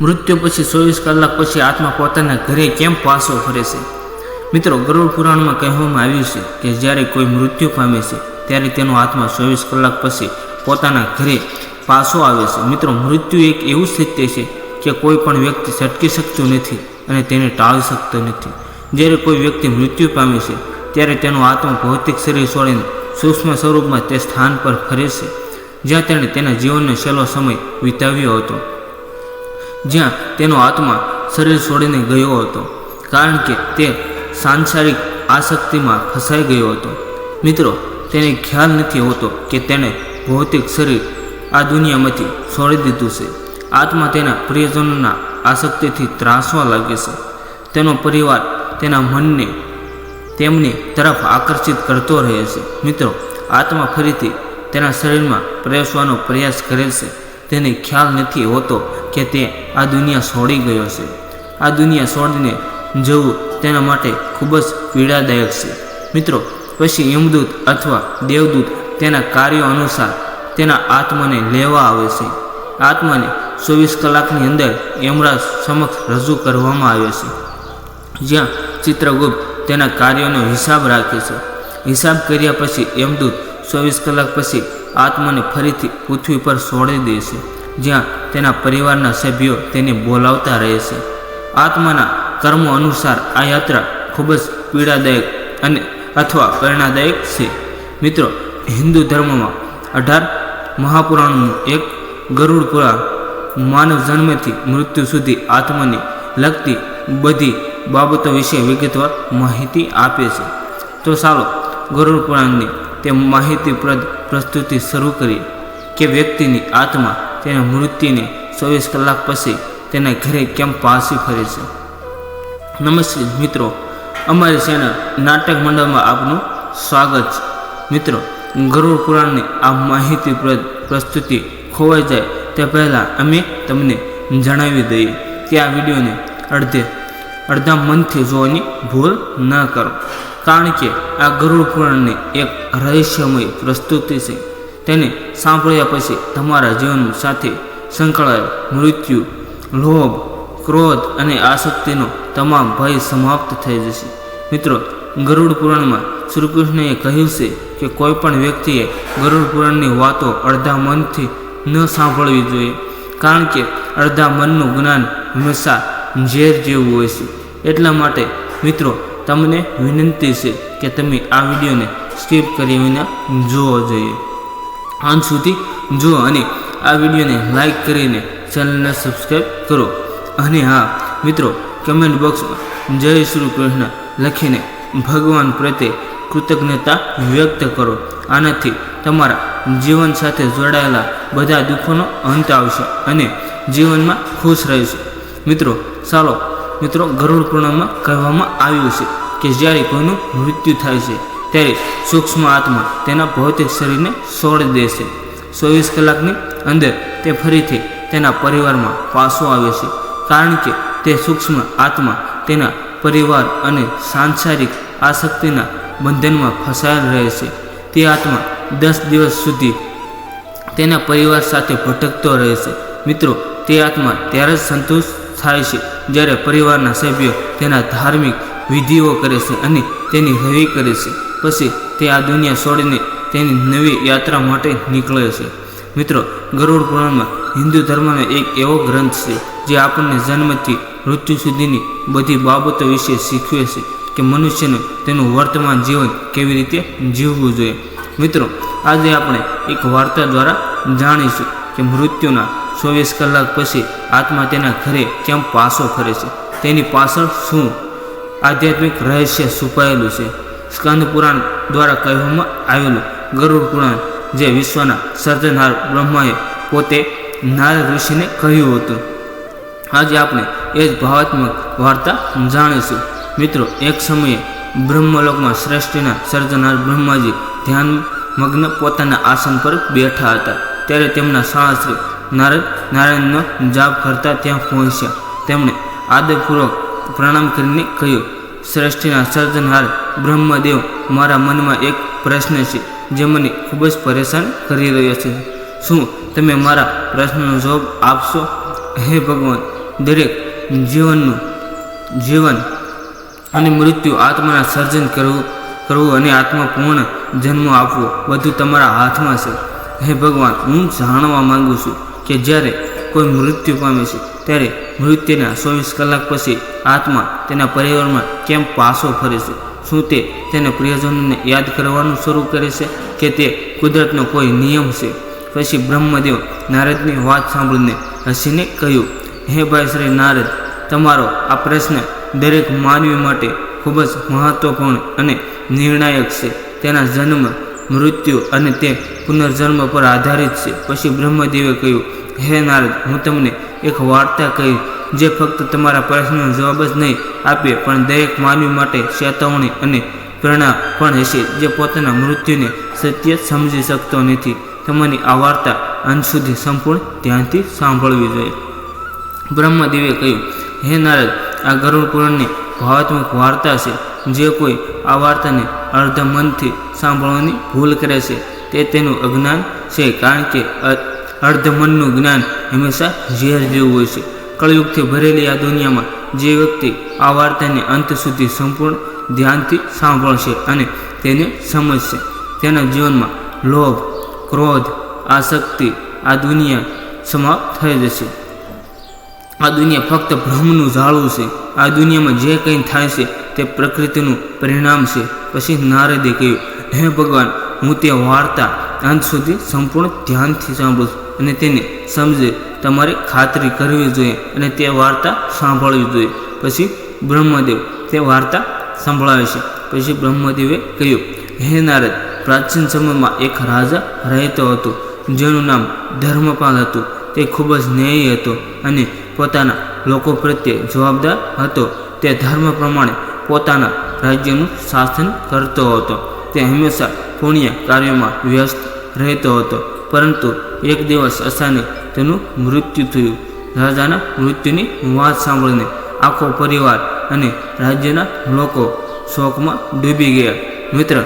મૃત્યુ પછી ચોવીસ કલાક પછી આત્મા પોતાના ઘરે કેમ પાછો ફરે છે? મિત્રો, ગરુડ પુરાણમાં કહેવામાં આવ્યું છે કે જ્યારે કોઈ મૃત્યુ પામે છે, ત્યારે તેનો આત્મા ચોવીસ કલાક પછી પોતાના ઘરે પાછો આવે છે. મિત્રો, મૃત્યુ એક એવું સત્ય છે કે કોઈ પણ વ્યક્તિ છટકી શકતું નથી અને તેને ટાળી શકતો નથી. જ્યારે કોઈ વ્યક્તિ મૃત્યુ પામે છે, ત્યારે તેનો આત્મા ભૌતિક શરીર છોડીને સૂક્ષ્મ સ્વરૂપમાં તે સ્થાન પર ફરે છે, જ્યાં તેણે તેના જીવનનો છેલ્લો સમય વિતાવ્યો હતો. જ્યાં તેનો આત્મા શરીર છોડીને ગયો હતો, કારણ કે તે સાંસારિક આસક્તિમાં ફસાઈ ગયો હતો. મિત્રો, તેને ખ્યાલ નથી હોતો કે તેણે ભૌતિક શરીર આ દુનિયામાંથી છોડી દીધું છે. આત્મા તેના પ્રિયજનોના આસક્તિથી ત્રાસવા લાગે છે. તેનો પરિવાર તેના મનને તેમની તરફ આકર્ષિત કરતો રહે છે. મિત્રો, આત્મા ફરીથી તેના શરીરમાં પ્રવેશવાનો પ્રયાસ કરે છે. તેને ખ્યાલ નથી હોતો કે તે આ દુનિયા છોડી ગયો છે. આ દુનિયા છોડીને જવું તેના માટે ખૂબ જ પીડાદાયક છે. મિત્રો, પછી યમદૂત અથવા દેવદૂત તેના કાર્યો અનુસાર તેના આત્માને લેવા આવે છે. આત્માને ચોવીસ કલાકની અંદર યમરાજ સમક્ષ રજૂ કરવામાં આવે છે. જ્યાં ચિત્રગુપ્ત તેના કાર્યોનો હિસાબ રાખે છે. હિસાબ કર્યા પછી યમદૂત ચોવીસ કલાક પછી આત્માને ફરીથી પૃથ્વી પર છોડી દે છે. જ્યાં તેના પરિવારના સભ્યો તેને બોલાવતા રહે છે. આત્માના કર્મો અનુસાર આ યાત્રા ખૂબ જ પીડાદાયક અને અથવા પ્રેરણાદાયક છે. મિત્રો, હિન્દુ ધર્મમાં અઢાર મહાપુરાણનું એક ગરુડ પુરાણ માનવ જન્મથી મૃત્યુ સુધી આત્માને લગતી બધી બાબતો વિશે વિગતવાર માહિતી આપે છે. તો ચાલો ગરુડ પુરાણની તે માહિતીપ્રદ પ્રસ્તુતિ શરૂ કરીએ કે વ્યક્તિની આત્મા તેના મૃત્યુને ચોવીસ કલાક પછી તેના ઘરે કેમ પાછી ફરે છે. નમસ્તે મિત્રો, અમારી ચેનલ નાટક મંડળમાં આપનું સ્વાગત છે. મિત્રો, ગરુડ પુરાણની આ માહિતીપ્રદ પ્રસ્તુતિ ખોવાઈ જાય તે પહેલાં અમે તમને જણાવી દઈએ કે આ વિડીયોને અડધે, અડધા મનથી જોવાની ભૂલ ન કરો. કારણ કે આ ગરુડ પુરાણની એક રહસ્યમય પ્રસ્તુતિ છે. તેને સાંભળ્યા પછી તમારા જીવન સાથે સંકળાયેલ, મૃત્યુ, લોભ, ક્રોધ અને આસક્તિનો તમામ ભય સમાપ્ત થઈ જશે. મિત્રો, ગરુડ પુરાણમાં શ્રી કૃષ્ણએ કહ્યું છે કે કોઈ પણ વ્યક્તિએ ગરુડ પુરાણની વાતો અડધા મનથી ન સાંભળવી જોઈએ, કારણ કે અડધા મનનું જ્ઞાન હંમેશા ઝેર જેવું હોય છે. એટલા માટે, મિત્રો, તમને વિનંતી છે કે તમે આ વિડીયોને સ્કીપ કરી વિના જોવો જોઈએ. અંત સુધી જુઓ અને આ વિડીયોને લાઈક કરીને ચેનલને સબસ્ક્રાઈબ કરો. અને હા, મિત્રો કમેન્ટ બોક્સમાં જય શ્રી કૃષ્ણ લખીને ભગવાન પ્રત્યે કૃતજ્ઞતા વ્યક્ત કરો. આનાથી તમારા જીવન સાથે જોડાયેલા બધા દુઃખોનો અંત આવશે અને જીવનમાં ખુશ રહેશે. મિત્રો, ચાલો, મિત્રો, ગરુડ પૂર્ણમાં કહેવામાં આવ્યું છે કે જ્યારે કોઈનું મૃત્યુ થાય છે ત્યારે સૂક્ષ્મ આત્મા તેના ભૌતિક શરીરને છોડી દેશે ચોવીસ કલાકની અંદર તે ફરીથી તેના પરિવારમાં પાછો આવે છે, કારણ કે તે સૂક્ષ્મ આત્મા તેના પરિવાર અને સાંસારિક આસક્તિના બંધનમાં ફસાયેલ રહે છે. તે આત્મા દસ દિવસ સુધી તેના પરિવાર સાથે ભટકતો રહે છે. મિત્રો, તે આત્મા ત્યારે જ સંતુષ્ટ થાય છે જ્યારે પરિવારના સભ્યો તેના ધાર્મિક વિધિઓ કરે છે અને તેની હવી કરે છે. પછી તે આ દુનિયા છોડીને તેની નવી યાત્રા માટે નીકળે છે. મિત્રો, ગરુડ પુરાણમાં હિન્દુ ધર્મનો એક એવો ગ્રંથ છે જે આપણને જન્મથી મૃત્યુ સુધીની બધી બાબતો વિશે શીખવે છે કે મનુષ્યને તેનું વર્તમાન જીવન કેવી રીતે જીવવું જોઈએ. મિત્રો, આજે આપણે એક વાર્તા દ્વારા જાણીશું કે મૃત્યુના ચોવીસ કલાક પછી આત્મા તેના ઘરે કેમ પાછો ફરે છે? તેની પાછળ શું આધ્યાત્મિક રહસ્ય છુપાયેલું છે. સ્કંદ પુરાણ દ્વારા કહેવામાં આવેલું ગરુડ પુરાણ, જે વિશ્વના સર્જનહાર બ્રહ્માએ પોતે નારદ ઋષિને કહ્યું હતું. આજે આપણે એ જ ભાવાત્મક વાર્તા જાણીશું. મિત્રો, એક સમયે બ્રહ્મલોકમાં શ્રેષ્ઠના સર્જનાર બ્રહ્માજી ધ્યાન મગ્ન પોતાના આસન પર બેઠા હતા. ત્યારે તેમના શાસ્ત્રી નારદ નારાયણનો જાપ કરતા ત્યાં પહોંચ્યા. તેમણે આદરપૂર્વક પ્રણામ કરીને કહ્યું સૃષ્ટિના સર્જનહાર બ્રહ્મદેવ, મારા મનમાં એક પ્રશ્ન છે જે મને ખૂબ જ પરેશાન કરી રહ્યો છે. શું તમે મારા પ્રશ્નનો જવાબ આપશો? હે ભગવાન, દરેક જીવનનું જીવન અને મૃત્યુ આત્માના સર્જન કરવું કરવું અને આત્મા પૂર્ણ જન્મ આપવો બધું તમારા હાથમાં છે. હે ભગવાન, હું જાણવા માગું છું કે જ્યારે કોઈ મૃત્યુ પામે છે, ત્યારે મૃત્યુના ચોવીસ કલાક પછી આત્મા તેના પરિવારમાં કેમ પાછો ફરે છે? શું તે તેના પ્રિયજનોને યાદ કરવાનું શરૂ કરે છે કે તે કુદરતનો કોઈ નિયમ છે? પછી બ્રહ્મદેવ નારદની વાત સાંભળીને હસીને કહ્યું, હે ભાઈ શ્રી નારદ, તમારો આ પ્રશ્ન દરેક માનવી માટે ખૂબ જ મહત્વપૂર્ણ અને નિર્ણાયક છે. તેના જન્મ, મૃત્યુ અને તે પુનર્જન્મ પર આધારિત છે. પછી બ્રહ્મદેવે કહ્યું હે નારદ, હું તમને એક વાર્તા કહી, જે ફક્ત તમારા પ્રશ્નનો જવાબ જ નહીં આપે, પણ દરેક માનવી માટે ચેતવણી અને પ્રેરણા પણ હશે, જે પોતાના મૃત્યુને સત્ય સમજી શકતો નથી. તમારી આ વાર્તા અંત સુધી સંપૂર્ણ ધ્યાનથી સાંભળવી જોઈએ. બ્રહ્મદેવે કહ્યું, હે નારદ, આ ગરુડ ભાવાત્મક વાર્તા છે, જે કોઈ આ વાર્તાને અર્ધ મનથી સાંભળવાની ભૂલ કરે છે, તે તેનું અજ્ઞાન છે, કારણ કે અ- અર્ધ મનનું જ્ઞાન હંમેશા ઝેર જેવું હોય છે. કળયુગથી ભરેલી આ દુનિયામાં જે વ્યક્તિ આ વાર્તાને અંત સુધી સંપૂર્ણ ધ્યાનથી સાંભળશે અને તેને સમજશે, તેના જીવનમાં લોભ, ક્રોધ, આસક્તિ આ દુનિયા સમાપ્ત થઈ જશે. આ દુનિયા ફક્ત ભ્રમનું ઝાડવું છે. આ દુનિયામાં જે કંઈ થાય છે તે પ્રકૃતિનું પરિણામ છે. પછી નારદે કહ્યું, હે ભગવાન, હું તે વાર્તા અંત સુધી સંપૂર્ણ ધ્યાનથી સાંભળું છું. અને તેને સમજે, તમારે ખાતરી કરવી જોઈએ અને તે વાર્તા સાંભળવી જોઈએ. પછી બ્રહ્મદેવ તે વાર્તા સંભળાવે છે. પછી બ્રહ્મદેવે કહ્યું, હે નારદ, પ્રાચીન સમયમાં એક રાજા રહેતો હતો, જેનું નામ ધર્મપાલ હતું. તે ખૂબ જ ન્યાયી હતો અને પોતાના લોકો પ્રત્યે જવાબદાર હતો. તે ધર્મ પ્રમાણે પોતાના રાજ્યનું શાસન કરતો હતો. તે હંમેશા પુણ્ય કાર્યોમાં વ્યસ્ત રહેતો હતો. પરંતુ એક દિવસ અસાને તેનું મૃત્યુ થયું. રાજાના મૃત્યુની વાત સાંભળીને આખો પરિવાર અને રાજ્યના લોકો શોકમાં ડૂબી ગયા. મિત્ર,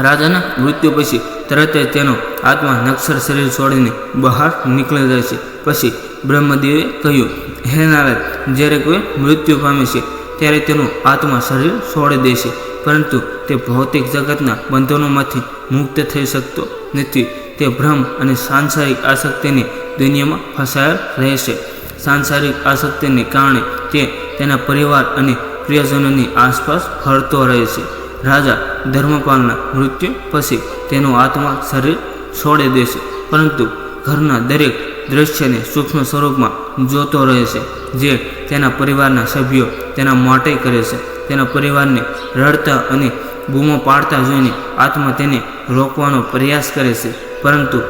રાજાના મૃત્યુ પછી તરત જ તેનો આત્મા નક્ષર શરીર છોડીને બહાર નીકળી જાય છે. પછી બ્રહ્મદેવે કહ્યું, હે નારદ, જ્યારે કોઈ મૃત્યુ પામે છે, ત્યારે તેનું આત્મા શરીર છોડી દે છે. પરંતુ તે ભૌતિક જગતના બંધનોમાંથી મુક્ત થઈ શકતો નથી. તે ભ્રમ અને સાંસારિક આસક્તિની દુનિયામાં ફસાયેલ રહેશે. સાંસારિક આસક્તિને કારણે તે તેના પરિવાર અને પ્રિયજનોની આસપાસ ફરતો રહે છે રાજા ધર્મપાલના મૃત્યુ પછી તેનો આત્મા શરીર છોડી દેશે, પરંતુ ઘરના દરેક દ્રશ્યને સૂક્ષ્મ સ્વરૂપમાં જોતો રહે છે જે તેના પરિવારના સભ્યો તેના માટે કરે છે. તેના પરિવારને રડતા અને બૂમો પાડતા જોઈને આત્મા તેને રોકવાનો પ્રયાસ કરે છે. પરંતુ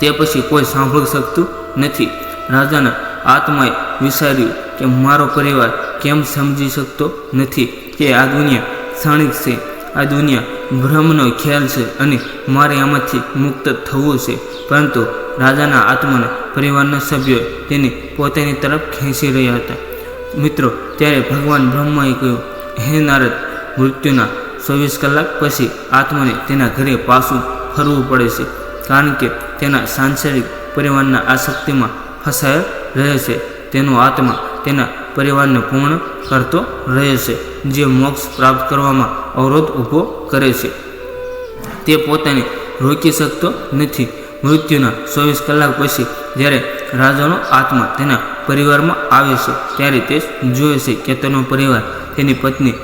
તે પછી કોઈ સાંભળી શકતું નથી. રાજાના આત્માએ વિચાર્યું કે મારો પરિવાર કેમ સમજી શકતો નથી કે આ દુનિયા ક્ષણિક છે, આ દુનિયા ભ્રમનો ખ્યાલ છે અને મારે આમાંથી મુક્ત થવું છે. પરંતુ રાજાના આત્માના પરિવારના સભ્યો તેને પોતાની તરફ ખેંચી રહ્યા હતા. મિત્રો, ત્યારે ભગવાન બ્રહ્માએ કહ્યું, હે નારદ, મૃત્યુના ચોવીસ કલાક પછી આત્માને તેના ઘરે પાછું ફરવું પડે છે, કારણ કે તેના સાંસારિક પરિવારના આસક્તિમાં ફસાયેલ રહે છે. તેનો આત્મા તેના પરિવારને પૂર્ણ કરતો રહે છે, જે મોક્ષ પ્રાપ્ત કરવામાં અવરોધ ઊભો કરે છે. તે પોતાને રોકી શકતો નથી. મૃત્યુના ચોવીસ કલાક પછી જ્યારે રાજાનો આત્મા તેના પરિવારમાં આવે છે, ત્યારે તે જોવે છે કે તેનો પરિવાર તેની પત્ની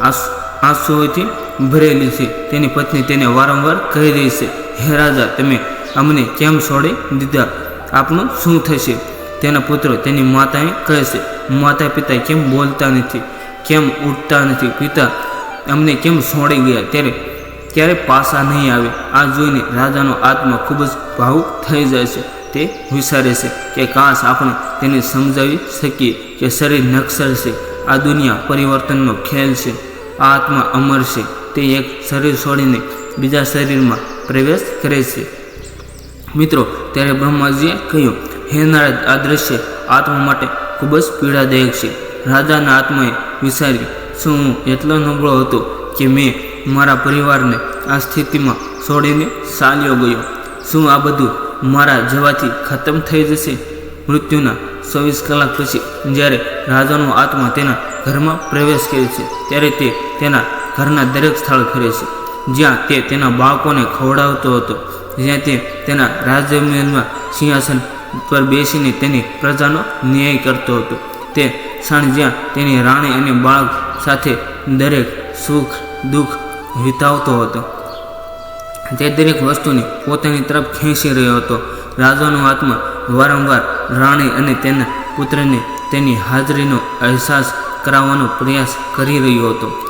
આંસુ, આંસુઓથી ભરેલી છે. તેની પત્ની તેને વારંવાર કહી રહી છે, હે રાજા, તમે અમને કેમ છોડી દીધા? આપનું શું થશે? તેના પુત્ર તેની માતાએ કહે છે, માતા પિતા કેમ બોલતા નથી? કેમ ઉઠતા નથી? પિતા અમને કેમ છોડી ગયા? ત્યારે ક્યારે પાછા નહીં આવે? આ જોઈને રાજાનો આત્મા ખૂબ જ ભાવુક થઈ જાય છે. તે વિચારે છે કે કાશ આપણે તેને સમજાવી શકીએ કે શરીર નક્ષર છે. આ દુનિયા પરિવર્તનનો ખેલ છે. આ આત્મા અમર છે. તે એક શરીર છોડીને બીજા શરીરમાં પ્રવેશ કરે છે. મિત્રો, ત્યારે બ્રહ્માજીએ કહ્યું, હે નારદ, આ દ્રશ્ય આત્મા માટે ખૂબ જ પીડાદાયક છે. રાજાના આત્માએ વિચાર્યું, શું હું એટલો નબળો હતો કે મેં મારા પરિવારને આ સ્થિતિમાં છોડીને ચાલ્યો ગયો? શું આ બધું મારા જવાથી ખતમ થઈ જશે? મૃત્યુના ચોવીસ કલાક પછી જ્યારે રાજાનો આત્મા તેના ઘરમાં પ્રવેશ કરે છે, ત્યારે તે તેના ઘરના દરેક સ્થળ ફરે છે. જ્યાં તે તેના બાળકોને ખવડાવતો હતો. જ્યાં તે તેના રાજમહેલમાં સિંહાસન પર બેસીને તેની પ્રજાનો ન્યાય કરતો હતો. તે ક્ષણ જ્યાં તેની રાણી અને બાળક સાથે દરેક સુખ, દુઃખ વિતાવતો હતો. તે દરેક વસ્તુને પોતાની તરફ ખેંચી રહ્યો હતો. રાજાનો આત્મા વારંવાર રાણી અને તેના પુત્રને તેની હાજરીનો અહેસાસ કરાવવાનો પ્રયાસ કરી રહ્યો હતો.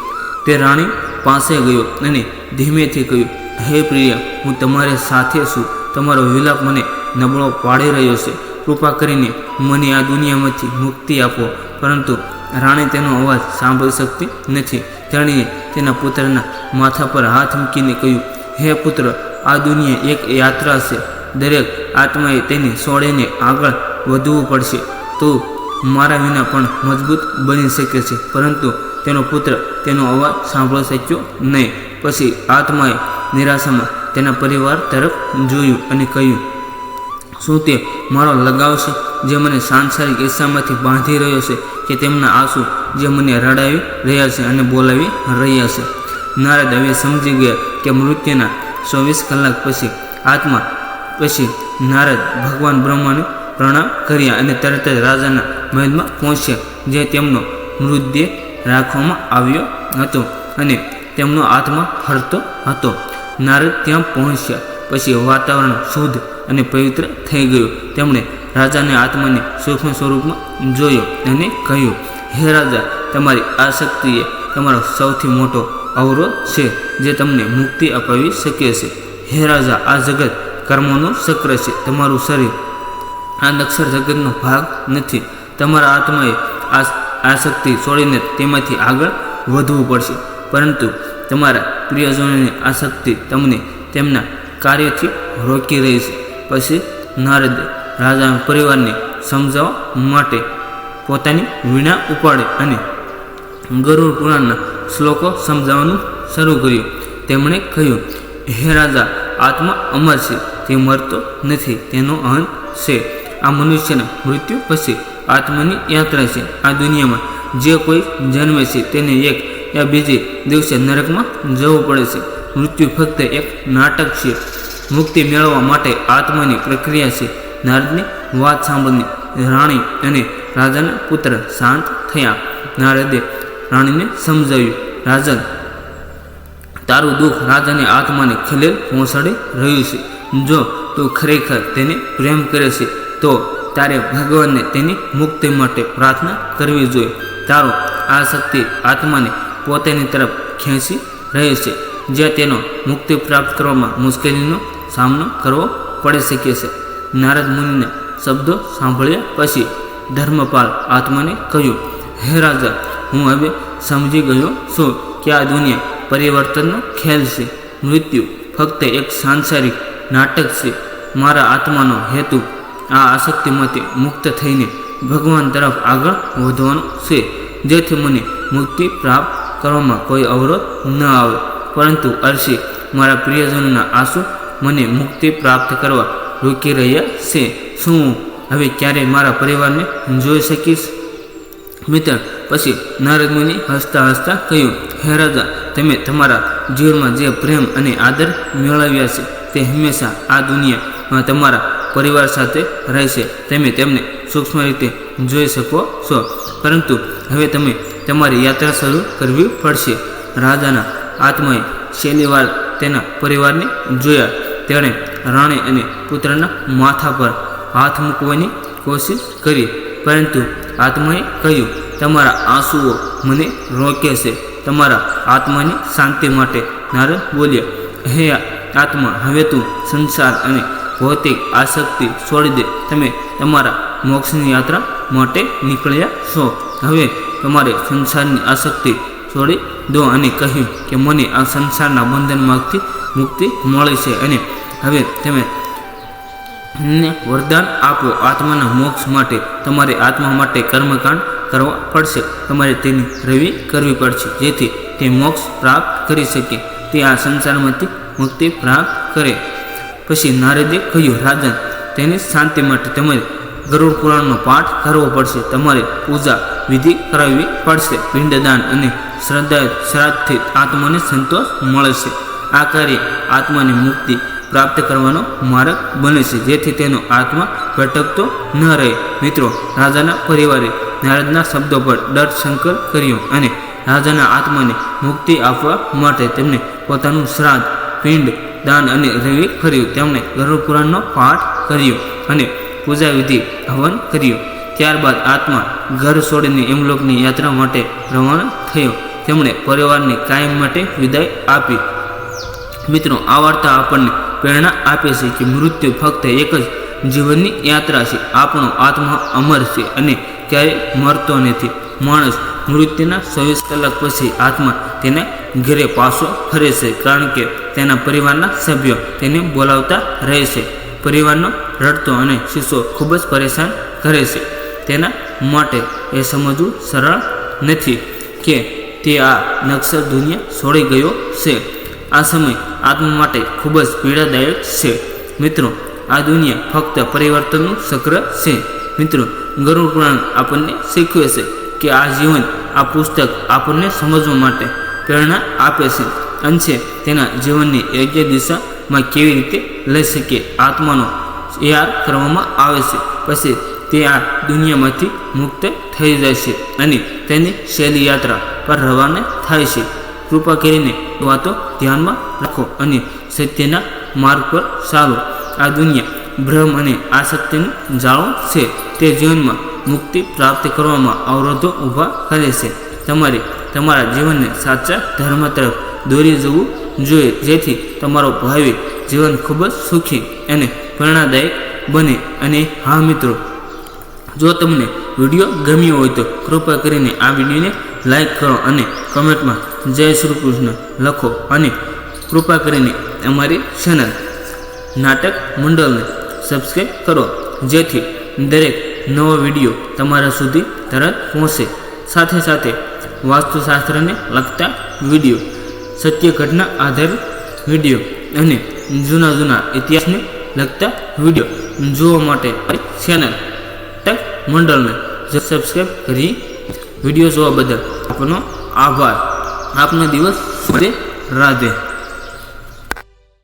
તે રાણી પાસે ગયો અને ધીમેથી કહ્યું, હે પ્રિય, હું તમારી સાથે છું. તમારો વિલાપ મને નબળો પાડી રહ્યો છે. કૃપા કરીને મને આ દુનિયામાંથી મુક્તિ આપો. પરંતુ રાણી તેનો અવાજ સાંભળી શકતી નથી. તેણીએ તેના પુત્રના માથા પર હાથ મૂકીને કહ્યું, હે પુત્ર, આ દુનિયા એક યાત્રા છે. દરેક આત્માએ તેની છોડીને આગળ વધવું પડશે. તો મારા વિના પણ મજબૂત બની શકે છે. પરંતુ તેનો પુત્ર તેનો અવાજ સાંભળી શક્યો નહીં. પછી આત્માએ નિરાશામાં તેના પરિવાર તરફ જોયું અને કહ્યું, શું તે મારો લગાવ છે જે મને સાંસારિક ઈચ્છામાંથી બાંધી રહ્યો છે કે તેમના આંસુ જે મને રડાવી રહ્યા છે અને બોલાવી રહ્યા છે નારદ હવે સમજી ગયા કે મૃત્યુના ચોવીસ કલાક પછી આત્મા પછી નારદ ભગવાન બ્રહ્માને પ્રણામ કર્યા અને તરત જ રાજાના મહેલમાં પહોંચ્યા, જે તેમનો મૃતદેહ રાખવામાં આવ્યો હતો અને તેમનો આત્મા ફરતો હતો. નારદ ત્યાં પહોંચ્યા. પછી વાતાવરણ શુદ્ધ અને પવિત્ર થઈ ગયું. તેમણે રાજાને આત્માને સૂક્ષ્મ સ્વરૂપમાં જોયો અને કહ્યું, હે રાજા, તમારી શક્તિએ તમારો સૌથી મોટો અવરોધ છે જે તમને મુક્તિ અપાવી શકે છે. હે રાજા, આ જગત કર્મોનું ચક્ર છે. તમારું શરીર આ નક્ષર જગતનો ભાગ નથી. તમારા આત્માએ આ આસક્તિ છોડીને તેમાંથી આગળ વધવું પડશે. પરંતુ તમારા પ્રિયજનોની આસક્તિ તમને તેમના કાર્યથી રોકી રહી છે પછી નારદે રાજાના પરિવારને સમજાવવા માટે પોતાની વીણા ઉપાડે અને ગરુડ પુરાણના શ્લોકો સમજાવવાનું શરૂ કર્યું. તેમણે કહ્યું, હે રાજા, આત્મા અમર છે. તે મરતો નથી. તેનો અંત છે. આ મનુષ્યના મૃત્યુ પછી આત્માની યાત્રા છે. આ દુનિયામાં જે કોઈ જન્મે છે તેને એક યા બીજે દિવસે નરકમાં જવું પડે છે. મૃત્યુ ફક્ત એક નાટક છે. મુક્તિ મેળવવા માટે આત્માની પ્રક્રિયા છે. નારદની વાત સાંભળીને રાણી અને રાજાના પુત્ર શાંત થયા. નારદે રાણીને સમજાવ્યું, રાજન, તારું દુઃખ રાજાની આત્માને ખલેલ પહોંચાડી રહ્યું છે. જો તું ખરેખર તેને પ્રેમ કરે છે, તો તારે ભગવાનને તેની મુક્તિ માટે પ્રાર્થના કરવી જોઈએ. તારો આ શક્તિ આત્માને પોતાની તરફ ખેંચી રહે છે જે તેનો મુક્તિ પ્રાપ્ત કરવામાં મુશ્કેલીનો સામનો કરવો પડી શકે છે. નારદ મુનિના શબ્દો સાંભળ્યા પછી ધર્મપાલ આત્માને કહ્યું, હે રાજા, હું હવે સમજી ગયો છું કે આ દુનિયા પરિવર્તનનો ખેલ છે. મૃત્યુ ફક્ત એક સાંસારિક નાટક છે. મારા આત્માનો હેતુ આ આસક્તિમાંથી મુક્ત થઈને ભગવાન તરફ આગળ વધવાનું છે. જેથી મને મુક્તિ પ્રાપ્ત કરવામાં કોઈ અવરોધ ન આવે. પરંતુ અરસી મારા પ્રિયજનોના આંસુ મને મુક્તિ પ્રાપ્ત કરવા રોકી રહ્યા છે. શું હું હવે ક્યારેય મારા પરિવારને જોઈ શકીશ? મિત્ર, પછી નારદ મુનિ હસતા હસતા કહ્યું, હે રાજા, તમે તમારા જીવનમાં જે પ્રેમ અને આદર મેળવ્યા છે તે હંમેશા આ દુનિયામાં તમારા પરિવાર સાથે રહેશે. તમે તેમને સૂક્ષ્મ રીતે જોઈ શકો છો. પરંતુ હવે તમે તમારી યાત્રા શરૂ કરવી પડશે. રાજાના આત્માએ છેલ્લી વાર તેના પરિવારને જોયા. તેણે રાણી અને પુત્રના માથા પર હાથ મૂકવાની કોશિશ કરી. પરંતુ આત્માએ કહ્યું, તમારા આંસુઓ મને રોકે છે. તમારા આત્માની શાંતિ માટે નારદ બોલ્યા. હે આત્મા, હવે તું સંસાર અને ભૌતિક આસક્તિ છોડી દે. તમે તમારા મોક્ષની યાત્રા માટે નીકળ્યા છો. હવે તમારે સંસારની આસક્તિ છોડી દો અને કહ્યું કે મને આ સંસારના બંધનમાંથી મુક્તિ મળે છે અને હવે તમે વરદાન આપો. આત્માના મોક્ષ માટે તમારે આત્મા માટે કર્મકાંડ કરવા પડશે. તમારે તેની રવિ કરવી પડશે, જેથી તે મોક્ષ પ્રાપ્ત કરી શકે. તે આ સંસારમાંથી મુક્તિ પ્રાપ્ત કરે. પછી નારદે કહ્યું, રાજન, તેની શાંતિ માટે તમારે ગરુડ પુરાણનો પાઠ કરવો પડશે. તમારે પૂજા વિધિ કરાવવી પડશે. પિંડદાન અને શ્રદ્ધા શ્રાદ્ધથી આત્માને સંતોષ મળે છે આ કાર્ય આત્માની મુક્તિ પ્રાપ્ત કરવાનો માર્ગ બને છે. જેથી તેનો આત્મા ભટકતો ન રહે. મિત્રો, રાજાના પરિવારે નારદના શબ્દો પર ડર શંકર કર્યો અને રાજાના આત્માને મુક્તિ આપવા માટે તેમને પોતાનું શ્રાદ્ધ પિંડ દાન અને રવિ કર્યું. તેમણે ગરુડ પુરાણનો પાઠ કર્યો અને પૂજા વિધિ હવન કર્યું. ત્યારબાદ આત્મા ઘર છોડીને એમલોકની યાત્રા માટે રવાના થયો. તેમણે પરિવારને કાયમ માટે વિદાય આપી. મિત્રો, આ વાર્તા આપણને પ્રેરણા આપે છે કે મૃત્યુ ફક્ત એક જ જીવનની યાત્રા છે. આપણો આત્મા અમર છે અને ક્યારેય મરતો નથી. માણસ મૃત્યુના ચોવીસ કલાક પછી આત્મા તેના ઘરે પાછો ફરે છે. કારણ કે તેના પરિવારના સભ્યો તેને બોલાવતા રહે છે. પરિવારનો રડતો અને શિશો ખૂબ જ પરેશાન કરે છે. તેના માટે એ સમજવું સરળ નથી કે તે આ નક્સર દુનિયા છોડી ગયો છે. આ સમય આત્મા માટે ખૂબ જ પીડાદાયક છે. મિત્રો, આ દુનિયા ફક્ત પરિવર્તનનું ચક્ર છે. મિત્રો, ગરુડ આપણને શીખવે છે કે આ જીવન, આ પુસ્તક આપણને સમજવા માટે પ્રેરણા આપે છે. અંશે તેના જીવનની યોગ્ય દિશામાં કેવી રીતે લઈ શકીએ આત્માનો યાદ કરવામાં આવે છે. પછી તે આ દુનિયામાંથી મુક્ત થઈ જાય છે અને તેની શૈલી યાત્રા પર રવાના થાય છે. કૃપા કરીને વાતો ધ્યાનમાં રાખો અને સત્યના માર્ગ પર ચાલો. આ દુનિયા ભ્રમ અને આસક્તિનું જાળો છે. તે જીવનમાં મુક્તિ પ્રાપ્ત કરવામાં અવરોધો ઊભા કરે છે. તમારે તમારા જીવનને સાચા ધર્મ તરફ દોરી જવું જોઈએ. જેથી તમારો ભાવિ જીવન ખૂબ જ સુખી અને પ્રેરણાદાયક બને. અને હા, મિત્રો, જો તમને વીડિયો ગમ્યો હોય તો કૃપા કરીને આ વિડીયોને લાઈક કરો અને કમેન્ટમાં જય શ્રી કૃષ્ણ લખો. અને કૃપા કરીને અમારી ચેનલ નાટક મંડળને સબસ્ક્રાઈબ કરો, જેથી દરેક નવો વીડિયો તમારા સુધી તરત પહોંચે. સાથે સાથે વાસ્તુશાસ્ત્રને લગતા વીડિયો સત્ય ઘટના આધારિત વીડિયો અને જૂના જૂના ઇતિહાસને લગતા વીડિયો જોવા માટે ચેનલ ટક મંડળને સબસ્ક્રાઈબ કરી વીડિયો જોવા બદલ આપનો આભાર. આપનો દિવસ રાધે